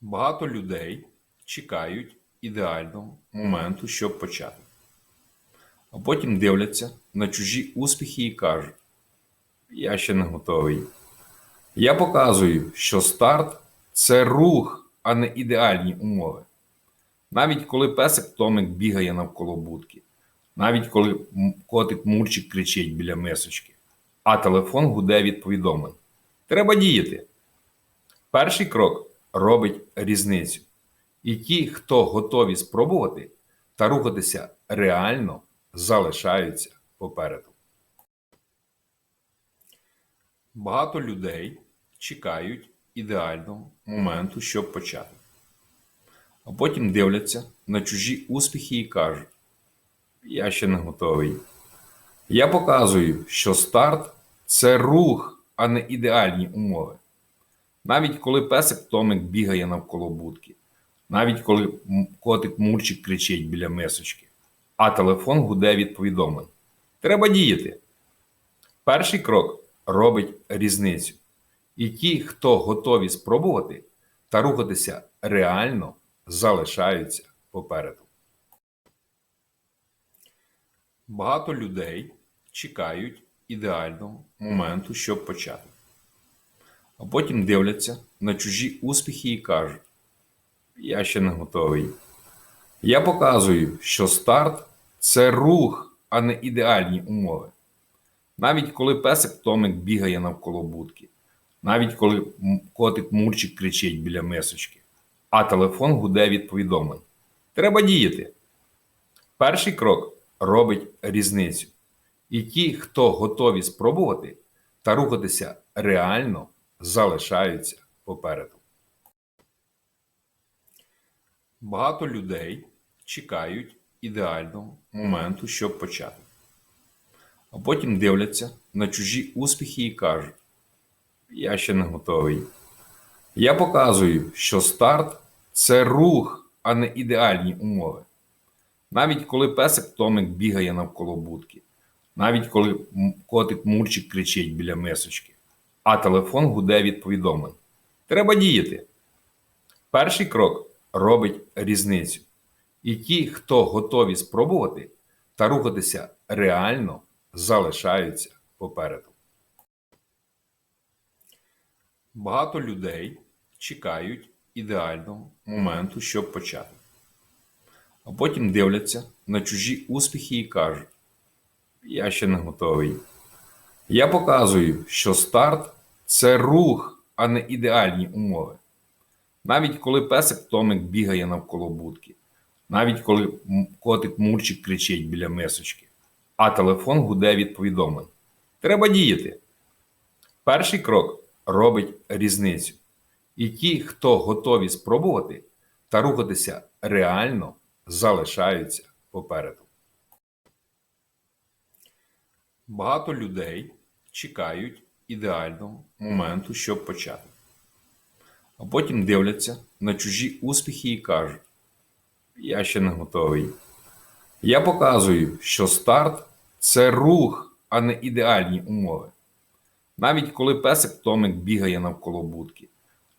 Багато людей чекають ідеального моменту, щоб почати. А потім дивляться на чужі успіхи і кажуть: Я ще не готовий. Я показую, що старт це рух, а не ідеальні умови. Навіть коли песик Томик бігає навколо будки, навіть коли котик Мурчик кричить біля мисочки, а телефон гуде від повідомлень. Треба діяти. Перший крок робить різницю. І ті, хто готові спробувати та рухатися реально, залишаються попереду. Багато людей чекають ідеального моменту, щоб почати. А потім дивляться на чужі успіхи і кажуть: Я ще не готовий. Я показую, що старт це рух, а не ідеальні умови. Навіть коли песик Томик бігає навколо будки, навіть коли котик Мурчик кричить біля мисочки, а телефон гуде від повідомлень. Треба діяти. Перший крок робить різницю. І ті, хто готові спробувати та рухатися реально, залишаються попереду. Багато людей чекають ідеального моменту, щоб почати. А потім дивляться на чужі успіхи і кажуть: Я ще не готовий. Я показую, що старт це рух, а не ідеальні умови. Навіть коли песик Томик бігає навколо будки, навіть коли котик Мурчик кричить біля мисочки, а телефон гуде від повідомлень. Треба діяти. Перший крок робить різницю. І ті, хто готові спробувати та рухатися реально, залишаються попереду. Багато людей чекають ідеального моменту, щоб почати. А потім дивляться на чужі успіхи і кажуть: Я ще не готовий. Я показую, що старт це рух, а не ідеальні умови. Навіть коли песик Томик бігає навколо будки, навіть коли котик Мурчик кричить біля мисочки, а телефон гуде від повідомлень. Треба діяти. Перший крок робить різницю. І ті, хто готові спробувати та рухатися реально, залишаються попереду. Багато людей чекають ідеального моменту, щоб почати. А потім дивляться на чужі успіхи і кажуть: Я ще не готовий. Я показую, що старт це рух, а не ідеальні умови. Навіть коли песик Томик бігає навколо будки, навіть коли котик Мурчик кричить біля мисочки, а телефон гуде від повідомлень. Треба діяти. Перший крок робить різницю. І ті, хто готові спробувати та рухатися реально, залишаються попереду. Багато людей чекають ідеального моменту, щоб почати. А потім дивляться на чужі успіхи і кажуть: Я ще не готовий. Я показую, що старт це рух, а не ідеальні умови. Навіть коли песик Томик бігає навколо будки,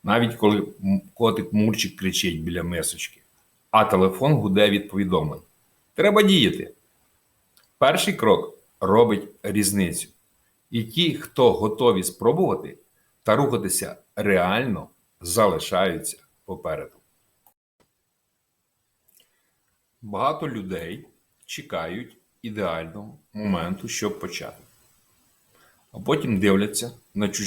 навіть коли котик Мурчик кричить біля мисочки, а телефон гуде від повідомлень. Треба діяти. Перший крок робить різницю. І ті, хто готові спробувати та рухатися реально, залишаються попереду. Багато людей чекають ідеального моменту, щоб почати. А потім дивляться на чужі